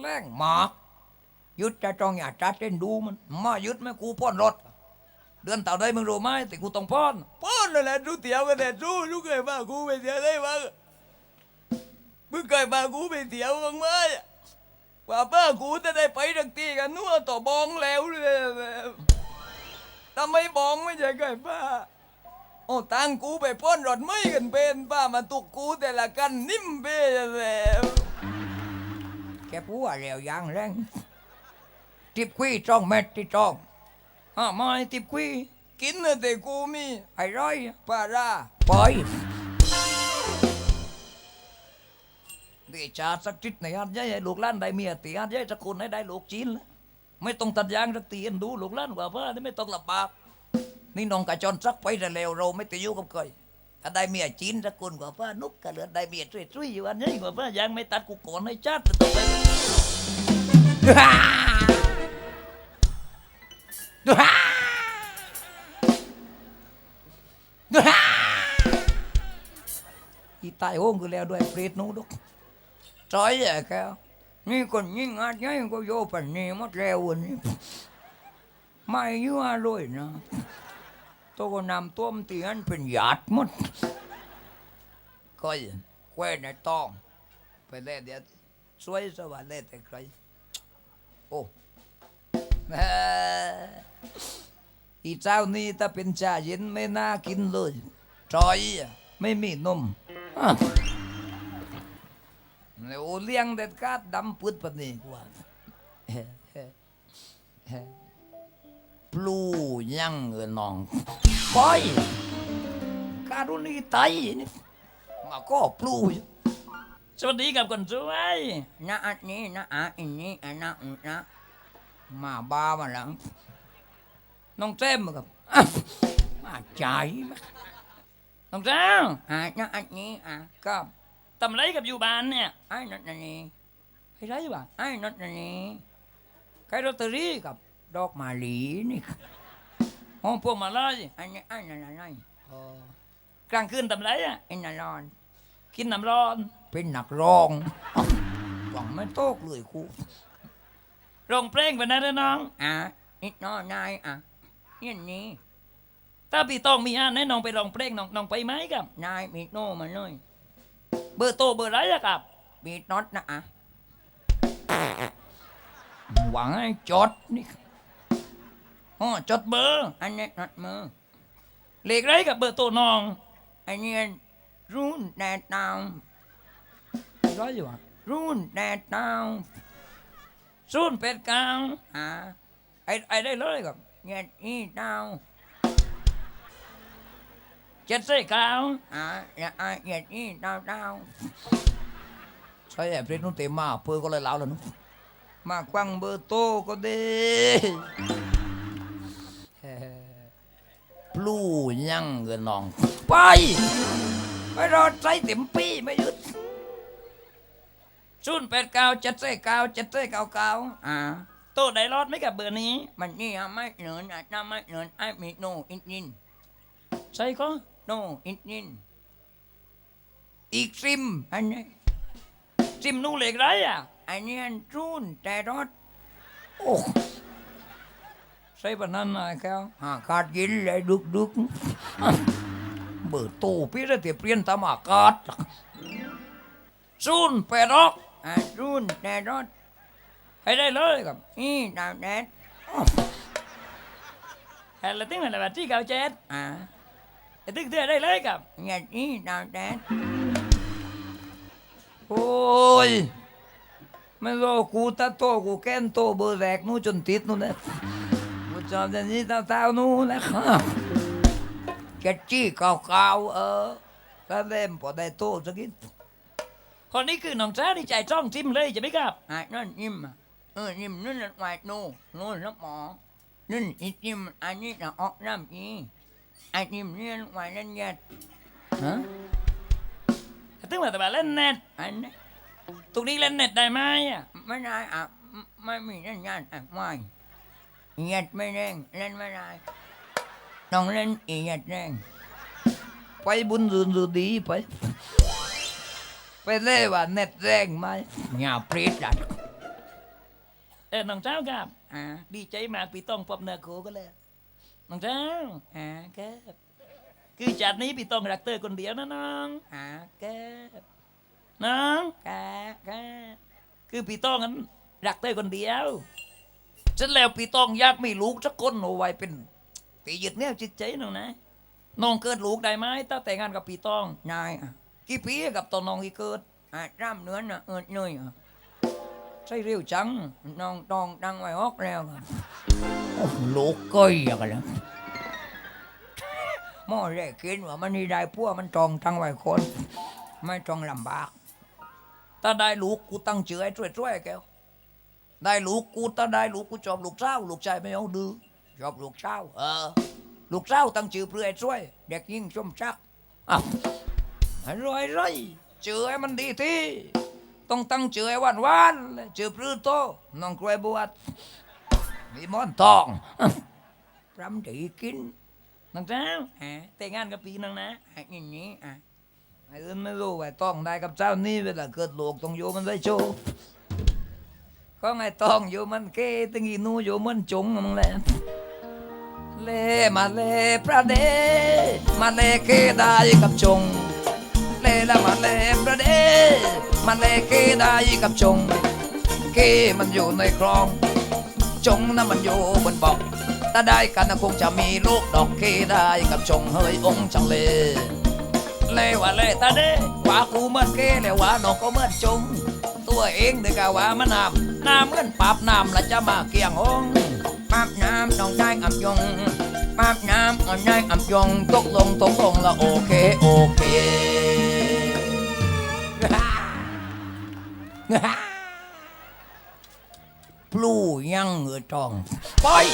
แรงหมายึดจะจองอย่าจัดเล่นดูมันมายึดไม่กูป้อนรถ เดือนต่าได้มึงรู้ไหมแต่กูต้องป้อนป้อนนั่นแหละดูเตียวกันแต่ดูลูกเคยมากูไปเตี๋ยได้บ้างมึงเคยมากูไปเตี๋ยวบ้างไหมว่าป้ากูจะได้ไปดักตีกันนัวต่อบองแล้วเลยทำไมบองไม่ใช่เคยป้า โอ้ตังกูไปป้อนรถไม่กันเป็นป้ามาตุกกูแต่ละกันนิ่มเบ้แล้วแกพูดแล้วยังแรงติบคุยจ้องเม็ดที่จ้องห้าไม้ติบคุยกินนะแต่กูมีไอ้ร้อยปลาราปล่อยเดีชาสักจิตในอาจจะให้ลูกหล้านได้เมียตีอาจจะให้สักคนให้ได้ลูกจีนแล้วไม่ต้องตัดยางสักตีเอ็นดูลูกหล้านกว่าพ่อนี่ไม่ต้องลำบาก นี่น้องกระจรสักไปแต่แล้วเราไม่ติดอยู่กับใครถ้าได้เมียจีนสักคนกว่าป้านุกก็เหลือได้เมียช่วยๆอยู่อันนี้กว่าป้ายังไม่ตัดกูก่อนให้ชัดต่อไปอีตายโอ้งคือแล้วด้วยเปรตนู้ดกจอยแย่แกนี่คนยิ่งอาจยังก็โยปันนี่มดแล้ววันนี้ไม่ยั่วเลยนะ ตัวก็นำต้มตีอันเป็นหยาดหมดก็ยังแควนในต้องไปเล่นเดี๋ยวสวยสวัสดิ์เล่นแต่ใครโอ้แหม่อีเจ้านี่ถ้าเป็นชาเย็นไม่น่ากินเลยจอยอะไม่มีนมอะเลี้ยงเด็ดขาดดำปืดปนนี้กว่า ปลูยังเงินนองปอยการุณีไตนี่มาก็ปลูสวัสดีกับคนสวยนะอันนี้นะอะอันนี้อันนะอันนะมาบ้ามาหลังน้องเจ้มกับอะมาใจมาน้องเจ้าอะนะอันนี้อะก็ทำไรกับอยู่บ้านเนี่ยไอ้นั่นนี่ไอ้ไรวะไอ้นั่นนี่ใครลอตเตอรี่กับ ดอกมาลีนี่ห้องพวกมาลัยอันนี้อันนั้นอะไรอ๋อกลางคืนทำไรอะไอ้นานอนกินน้ำร้อนเป็นนักร้องหวังไม่โตกเลยครูร้องเพลงไปนะเด้อน้องอะนิดน้อยนายอะนี่นี้ถ้าพี่ต้องมีอ่านให้น้องไปร้องเพลงน้องน้องไปไหมครับนายมีโนมาหน่อยเบอร์โตเบอร์ไรอะครับมีน็อตนะอะหวังให้จดนี่ อ๋อจดเบอร์ อันนี้จดเบอร์เลขไรกับเบอร์ตัวน้อง อันนี้รุ่นแดดดาวร้อยอยู่อะรุ่นแดดดาวศูนย์เป็ดก้าอ่าไอ้ไอ้ได้เลยกับเงี้ยนี่ดาวเจ็ดสี่เก้าอ่าอย่าไอ้เงี้ยนี่ดาวดาวใช่แอบเรียนนุ่นเต็มมาเพื่อก็เลยเล่าแล้วนุ๊มาควังเบอร์โตก็ดี ลู่ยังเงินน้อง ไป ไปรอใส่เต็มปีไม่หยุดศูนย์แปดเก้าเจ็ดสี่เก้าเจ็ดสี่เก้าเก้าอ่าโตได้รอดไหมกับเบอร์นี้ มันนี่อะไม่เหนินอะน้าไม่เหนินไอ้มีโนอินยินใช่ก็โนอินยินอีกซิมอันนี้ซิมนู่เหล็กไรอะอันนี้จูนแต่รถโอ้ ส่ปนนั้นนะแกหาขาดยินเลยดุกดุกเบิดโตพี่จะเตียเปลี่ยนตามอากาศจูนแปดรอกอ่าจูนแต่รถให้ได้เลยครับนี่ดาวแดดแฮลติ้งอะไรแบบที่เก่าเจ็ดอ่าตึ้งเตือได้เลยครับอย่างนี้ดาวแดดโอ้ยไม่รู้กูตาโตกูแก้นโตเบอร์แรกนู้นจนติดนู้นเลย จำแต่นี้ตาเต้านู้นนะครับแกจี้เก่าๆเออก็เล่มพอได้โตสักนิดคนนี้คือน้องจ้าที่ใจจ้องจิ้มเลยจะไหมครับอะนั่นยิ้มอะเออยิ้มนั่นน่ะไว้โน่โน่นแล้วหมอนั่นอีจิ้มอันนี้น่ะออกน้ำอีอันยิ้มเนี่ยไว้นั่นยัดฮะตึ้งมาแต่แบบเล่นเน็ตอันนี้ตรงนี้เล่นเน็ตได้ไหมอะไม่ได้อะไม่มีเล่นงานอะไม่ เน็ตไม่เล่นเล่นไม่ได้ต้องเล่นอีเน็ตเล่นไปบุญสุนสุดีไป ไปเล่ว่าเน็ตแรงไหมหยาปรีดดัดเออน้องเจ้าครับอ่าดีใจมากพี่ต้องพบเนื้อคู่ก็เลยน้องเจ้าอ่าครับคือจากนี้พี่ต้องรักเตอคนเดียวนะน้องอ่าครับน้องกะครับคือพี่ต้องนั้นรักเตอคนเดียว ฉันแล้วพี่ต้องอยากมีลูกสักคนเอาไว้เป็นตีหยุดเนี่ยจิตใจน้องนะน้องเกิดลูกได้ไหมตั้งแต่งงานกับพี่ต้องนายอะกี่ปีกับตอนน้องที่เกิดอะร่ำเนื้อน่ะเอิดเนยอะใช่เร็วจังน้องตองดังไว้ออกแล้วอะโอ้ลูกก้อยอะกันแล้วหม้อแรกกินว่ามันนี่ได้พวกมันจองตั้งไว้คน ไม่จองลำบาก ถ้าได้ลูกกูตั้งเจือให้ช่วยๆแกว ได้ลูกกูถ้าได้ลูกกูชอบลูกเจ้าลูกชายไม่เอาดื้อชอบลูกเจ้าเออ ลูกเจ้าตั้งชื่อเพื่อให้ช่วย เด็กยิ่งชมชักอ้าวอร่อยไรเจือให้มันดีที่ต้องตั้งเจือให้วานวานๆเจือปลื้โตน้องกล้วยบวชมีมอนทองรำดีกินน้องเจ้าฮะแต่งงานกับพี่น้องนะอันนี้อะไอ้เอื่นไม่รู้ว่าต้องได้กับเจ้านี่เวลาเกิดโลกต้องอยู่มันได้โชว์ ก็ไงต้องอยู่มันเกตึงอีนูอยู่มันจงมึงแหละเล่มาเล่พระเดมาเล่เกได้กับจง เล่ละมาเล่พระเดมาเล่เกได้กับจง เกมันอยู่ในคลอง จงนะมันอยู่บนบอกถ้าได้กันนะคงจะมีลูกดอกเคได้กับจงเฮ้ยองจังเลเล ว่าเลตาเด้ว่ากูเมื่อเกเลว่าน้องก็เมื่อจง ตัวเองเด็กว่ามันน้ำน้าเหมือนปาบน้ำละจะมาเกี่ยงองปาบน้ำน้องได้อับยงปาบน้ำน้องได้อับยงตกลงตกลงละโอเคโอเคพลูยังเงือทองปล่อย